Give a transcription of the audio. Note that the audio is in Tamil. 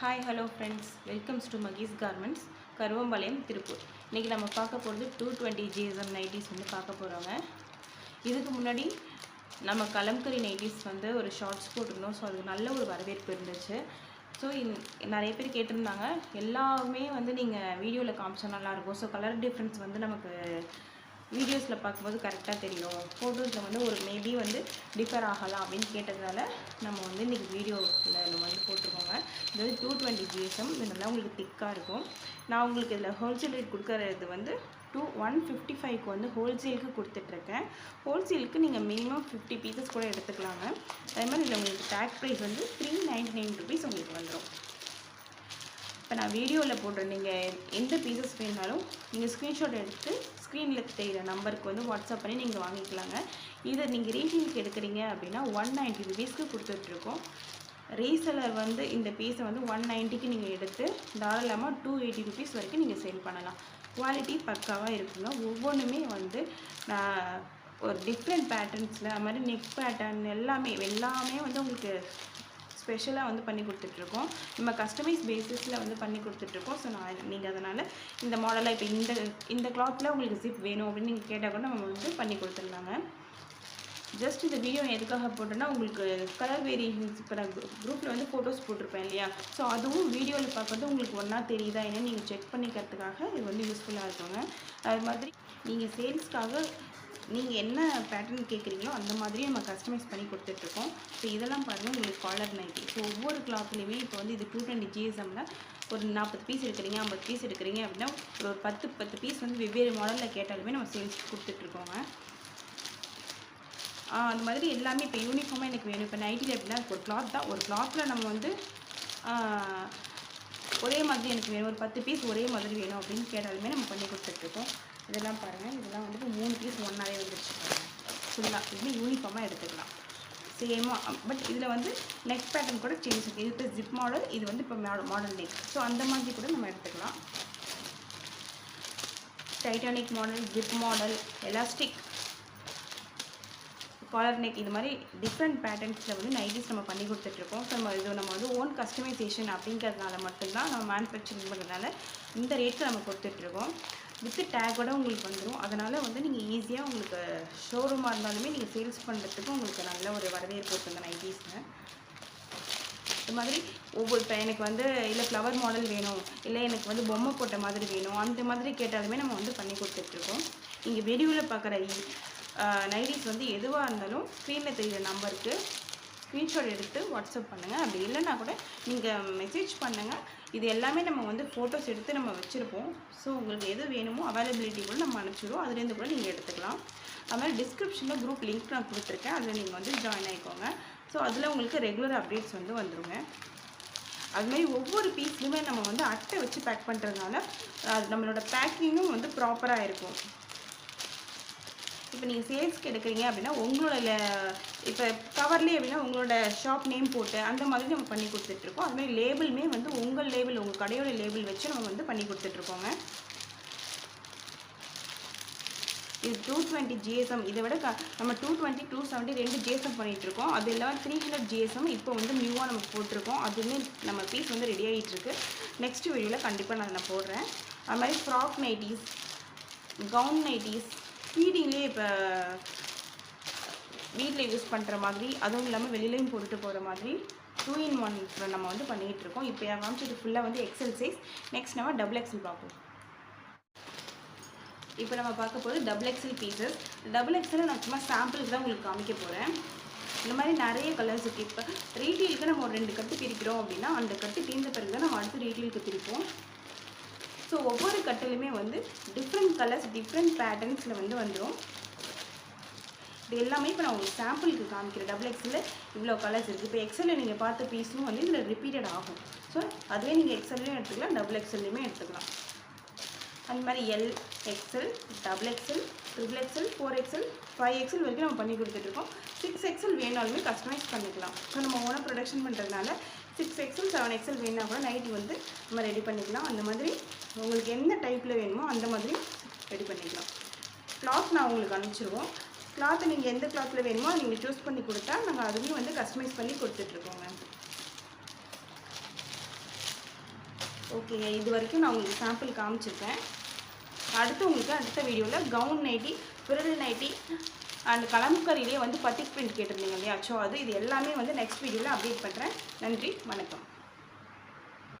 Hi hello friends welcomes to Mahees garments Karuvampalayam Tiruppur இன்றைக்கி நம்ம பார்க்க போகிறது டூ டுவெண்ட்டி ஜிஎஸ்எம் நைட்டிஸ் வந்து பார்க்க போகிறோங்க இதுக்கு முன்னாடி நம்ம கலம்கரி நைட்டிஸ் வந்து ஒரு ஷார்ட்ஸ் போட்டிருந்தோம். ஸோ அதுக்கு நல்ல ஒரு வரவேற்பு இருந்துச்சு. ஸோ நிறைய பேர் கேட்டிருந்தாங்க. எல்லாமே வந்து நீங்கள் வீடியோவில் காமிச்சா நல்லாயிருக்கும். ஸோ கலர் டிஃப்ரென்ஸ் வந்து நமக்கு வீடியோஸில் பார்க்கும்போது கரெக்டாக தெரியும். ஃபோட்டோஸில் வந்து ஒரு மேபி வந்து டிஃபர் ஆகலாம் அப்படின்னு கேட்டதால் நம்ம வந்து இன்றைக்கி வீடியோவில் நம்ம வந்து இது வந்து டூ டுவெண்ட்டி ஜிஎஸ்எம் இது நல்லா உங்களுக்கு திக்காக இருக்கும். நான் உங்களுக்கு இதில் ஹோல்சேல் ரேட் கொடுக்குறது வந்து டூ ஒன் ஃபிஃப்டி ஃபைவ்க்கு வந்து ஹோல்சேலுக்கு கொடுத்துட்ருக்கேன். ஹோல்சேலுக்கு நீங்கள் மினிமம் ஃபிஃப்டி பீசஸ் கூட எடுத்துக்கலாங்க. அதே மாதிரி இதில் உங்களுக்கு டேக் ப்ரைஸ் வந்து த்ரீ நைன்டி நைன் ருபீஸ் உங்களுக்கு வந்துடும் இப்போ நான் வீடியோவில் போடுற நீங்கள் எந்த பீசஸ் வேணாலும் நீங்கள் ஸ்க்ரீன்ஷாட் எடுத்து ஸ்க்ரீனில் தெரிகிற நம்பருக்கு வந்து வாட்ஸ்அப் பண்ணி நீங்கள் வாங்கிக்கலாங்க. இதை நீங்கள் ரீட்டெயிலுக்கு எடுக்கிறீங்க அப்படின்னா ஒன் நைன்ட்டி ருபீஸ்க்கு கொடுத்துட்ருக்கோம். ரீசெலர் வந்து இந்த பீஸை வந்து ஒன் நைன்ட்டிக்கு நீங்கள் எடுத்து தாராளமாக டூ எயிட்டி ருபீஸ் வரைக்கும் நீங்கள் சேல் பண்ணலாம். குவாலிட்டி பக்காவாக இருக்குங்க. ஒவ்வொன்றுமே வந்து நான் ஒரு டிஃப்ரெண்ட் பேட்டர்ன்ஸில் அது மாதிரி நெக் பேட்டர்ன் எல்லாமே எல்லாமே வந்து உங்களுக்கு ஸ்பெஷலாக வந்து பண்ணி கொடுத்துட்ருக்கோம். நம்ம கஸ்டமைஸ் பேசிஸில் வந்து பண்ணி கொடுத்துட்ருக்கோம். ஸோ நான் நீங்கள் அதனால் இந்த மாடலாக இப்போ இந்த இந்த கிளாத்தில் உங்களுக்கு ஜிப் வேணும் அப்படின்னு நீங்கள் கேட்டால் கூட நம்ம வந்து பண்ணி கொடுத்துடலாங்க ஜஸ்ட் இந்த வீடியோ எதுக்காக போட்டேன்னா உங்களுக்கு கலர் வேரியேஷன்ஸ் இப்போ நான் குரூப்பில் வந்து ஃபோட்டோஸ் போட்டிருப்பேன் இல்லையா? ஸோ அதுவும் வீடியோவில் பார்க்குறது உங்களுக்கு ஒன்றா தெரியுதா என்னன்னு நீங்கள் செக் பண்ணிக்கிறதுக்காக இது வந்து யூஸ்ஃபுல்லாக இருக்குங்க. அது மாதிரி நீங்கள் சேல்ஸ்க்காக நீங்கள் என்ன பேட்டர்ன் கேட்குறீங்களோ அந்த மாதிரி நம்ம கஸ்டமைஸ் பண்ணி கொடுத்துட்ருக்கோம். ஸோ இதெல்லாம் பாருங்கள் உங்களுக்கு காலர் நைட்டி ஸோ ஒவ்வொரு கிளாத்லேயுமே இப்போ வந்து இது டூ டுவெண்ட்டி ஜிஎஸ்எம்மில் ஒரு நாற்பது பீஸ் எடுக்கிறீங்க ஐம்பது பீஸ் எடுக்கிறீங்க அப்படின்னா ஒரு பத்து பத்து பீஸ் வந்து வெவ்வேறு மாடலில் கேட்டாலுமே நம்ம சேல்ஸ் கொடுத்துட்ருக்கோங்க. அந்த மாதிரி எல்லாமே இப்போ யூனிஃபார்மாக எனக்கு வேணும். இப்போ நைட்டியில் எப்படின்னா ஒரு கிளாத் தான். ஒரு கிளாத்தில் நம்ம வந்து ஒரே மாதிரி எனக்கு வேணும். ஒரு பத்து பீஸ் ஒரே மாதிரி வேணும் அப்படின்னு கேட்டாலுமே நம்ம பண்ணி கொடுத்துட்ருக்கோம். இதெல்லாம் பாருங்கள் இதெல்லாம் வந்துட்டு மூணு பீஸ் ஒன்றாவே வந்துருச்சு பாருங்கள் ஃபுல்லாக இதுவுமே யூனிஃபார்மாக எடுத்துக்கலாம். சேமாக பட் இதில் வந்து நெக் பேட்டர்ன் கூட சேஞ்ச் இருக்குது இது இப்போ ஜிப் மாடல் இது வந்து இப்போ மாடல் நெக் ஸோ அந்த மாதிரி கூட நம்ம எடுத்துக்கலாம். Titanic model zip model elastic collar neck இது மாதிரி டிஃப்ரெண்ட் பேட்டர்ன்ஸில் வந்து நைட்டிஸ் நம்ம பண்ணி கொடுத்துட்ருக்கோம். ஸோ நம்ம இது நம்ம வந்து ஓன் கஸ்டமைசேஷன் அப்படிங்கிறதுனால மட்டும்தான் நம்ம மேனுஃபேக்சரிங் பண்ணுறதுனால இந்த ரேட்டில் நம்ம கொடுத்துட்ருக்கோம். வித்து டேக்கோட உங்களுக்கு வந்துடும் அதனால் வந்து நீங்கள் ஈஸியாக உங்களுக்கு ஷோரூமாக இருந்தாலுமே நீங்கள் சேல்ஸ் பண்ணுறதுக்கு உங்களுக்கு நல்ல ஒரு வரவேற்பு இருக்குது இந்த நைட்டிஸில் இது மாதிரி ஒவ்வொரு இப்போ எனக்கு வந்து இல்லை ஃப்ளவர் மாடல் வேணும் இல்லை எனக்கு வந்து பொம்மை போட்ட மாதிரி வேணும் அந்த மாதிரி கேட்டாலுமே நம்ம வந்து பண்ணி கொடுத்துட்ருக்கோம். நீங்கள் வீடியோவில் பார்க்குற நைட்டிஸ் வந்து எதுவாக இருந்தாலும் ஸ்க்ரீனில் தெரிகிற நம்பருக்கு ஸ்க்ரீன்ஷாட் எடுத்து வாட்ஸ்அப் பண்ணுங்கள் அப்படி இல்லைன்னா கூட நீங்கள் மெசேஜ் பண்ணுங்கள் இது எல்லாமே நம்ம வந்து ஃபோட்டோஸ் எடுத்து நம்ம வச்சுருப்போம். ஸோ உங்களுக்கு எது வேணுமோ அவைலபிலிட்டி கூட நம்ம அனுப்பிச்சிடுவோம். அதுலேருந்து கூட நீங்கள் எடுத்துக்கலாம். அது மாதிரி டிஸ்கிரிப்ஷனில் குரூப் லிங்க் நான் கொடுத்துருக்கேன். அதில் நீங்கள் வந்து ஜாயின் ஆகிக்கோங்க ஸோ அதில் உங்களுக்கு ரெகுலர் அப்டேட்ஸ் வந்து வந்துடுங்க அதுமாதிரி ஒவ்வொரு பீஸ்லையுமே நம்ம வந்து அட்டை வச்சு பேக் பண்ணுறதுனால அது நம்மளோட பேக்கிங்கும் வந்து ப்ராப்பராக இருக்கும். இப்போ நீங்கள் சேல்ஸ்க்கு எடுக்கிறீங்க அப்படின்னா உங்களோட இப்போ கவர்லேயே அப்படின்னா உங்களோட ஷாப் நேம் போட்டு அந்த மாதிரி நம்ம பண்ணி கொடுத்துட்ருக்கோம் அதுமாதிரி லேபிளுமே வந்து உங்கள் லேபிள் உங்கள் கடையோட லேபிள் வச்சு நம்ம வந்து பண்ணி கொடுத்துட்ருக்கோங்க இது டூ டுவெண்ட்டி ஜிஎஸ்எம் இதை விட க நம்ம டூ டுவெண்ட்டி டூ செவன்ட்டி ரெண்டு ஜிஎஸ்எம் பண்ணிகிட்ருக்கோம் அது இல்லாமல் த்ரீ ஹண்ட்ரட் ஜிஎஸ்எம் இப்போ வந்து நியூவாக நம்ம போட்டிருக்கோம். அதுவுமே நம்ம பீஸ் வந்து ரெடி ஆகிட்டுருக்கு நெக்ஸ்ட் வீடியோவில் கண்டிப்பாக நான் நான் போடுறேன். அது மாதிரி ஃப்ராக் நைட்டிஸ் கவுன் நைட்டிஸ் ஃபீடிங்லேயே இப்போ வீட்டில் யூஸ் பண்ணுற மாதிரி அதுவும் இல்லாமல் வெளியிலையும் போட்டுட்டு போகிற மாதிரி டூ இன் ஒன் நம்ம வந்து பண்ணிகிட்டு இருக்கோம். இப்போ என் காமிச்சது ஃபுல்லாக வந்து எக்ஸல் சைஸ் நெக்ஸ்ட் நம்ம டபுள் எக்ஸல் பார்ப்போம். இப்போ நம்ம பார்க்க போகிறது double XL pieces double XL நான் சும்மா சாம்பிளுக்கு தான் உங்களுக்கு காமிக்க போகிறேன் இந்த மாதிரி நிறைய கலர்ஸ் இருக்குது இப்போ ரீட்டெயிலுக்கு நம்ம ஒரு ரெண்டு கட்டு பிரிக்கிறோம் அப்படின்னா அந்த கட்டு தீர்ந்த பிறகு தான் நம்ம அடுத்து ரீட்டெயிலுக்கு பிரிப்போம். ஸோ ஒவ்வொரு கட்டிலுமே வந்து டிஃப்ரெண்ட் கலர்ஸ் டிஃப்ரெண்ட் பேட்டர்ன்ஸில் வந்து வந்துடும் இது எல்லாமே இப்போ நான் உங்களுக்கு சாம்பிளுக்கு காமிக்கிறேன். டபுள் எக்ஸலில் இவ்வளோ கலர்ஸ் இருக்குது இப்போ எக்ஸலில் நீங்கள் பார்த்த பீஸும் வந்து இதில் ரிப்பீட்டட் ஆகும். ஸோ அதுவே நீங்கள் எக்ஸல்லையும் எடுத்துக்கலாம் டபுள் எக்ஸல்லையுமே எடுத்துக்கலாம். அந்த மாதிரி L XL double XL triple XL four XL five XL வரைக்கும் நம்ம பண்ணி கொடுத்துட்ருக்கோம் சிக்ஸ் எக்ஸல் வேணாலுமே கஸ்டமைஸ் பண்ணிக்கலாம். ஸோ நம்ம ஓனாக ப்ரொடக்ஷன் பண்ணுறதுனால சிக்ஸ் எக்ஸல் செவன் எக்ஸல் வேணா கூட நைட்டி வந்து நம்ம ரெடி பண்ணிக்கலாம். அந்த மாதிரி உங்களுக்கு எந்த டைப்பில் வேணுமோ அந்த மாதிரி ரெடி பண்ணிக்கலாம். கிளாத் நான் உங்களுக்கு அனுப்பிச்சிருவோம். கிளாத்தை நீங்கள் எந்த கிளாத்தில் வேணுமோ நீங்கள் சூஸ் பண்ணி கொடுத்தா நாங்கள் அதுவும் வந்து கஸ்டமைஸ் பண்ணி கொடுத்துட்ருக்கோங்க ஓகே இது வரைக்கும் நான் உங்களுக்கு சாம்பிள் காமிச்சிருக்கேன். அடுத்து உங்களுக்கு அடுத்த வீடியோவில் gown nightie frill nightie and கலம்கரியிலே வந்து பத்திக் பிரிண்ட் கேட்டிருந்தீங்க இல்லையா? ஸோ அது இது எல்லாமே வந்து நெக்ஸ்ட் வீடியோவில் அப்டேட் பண்ணுறேன் நன்றி வணக்கம்.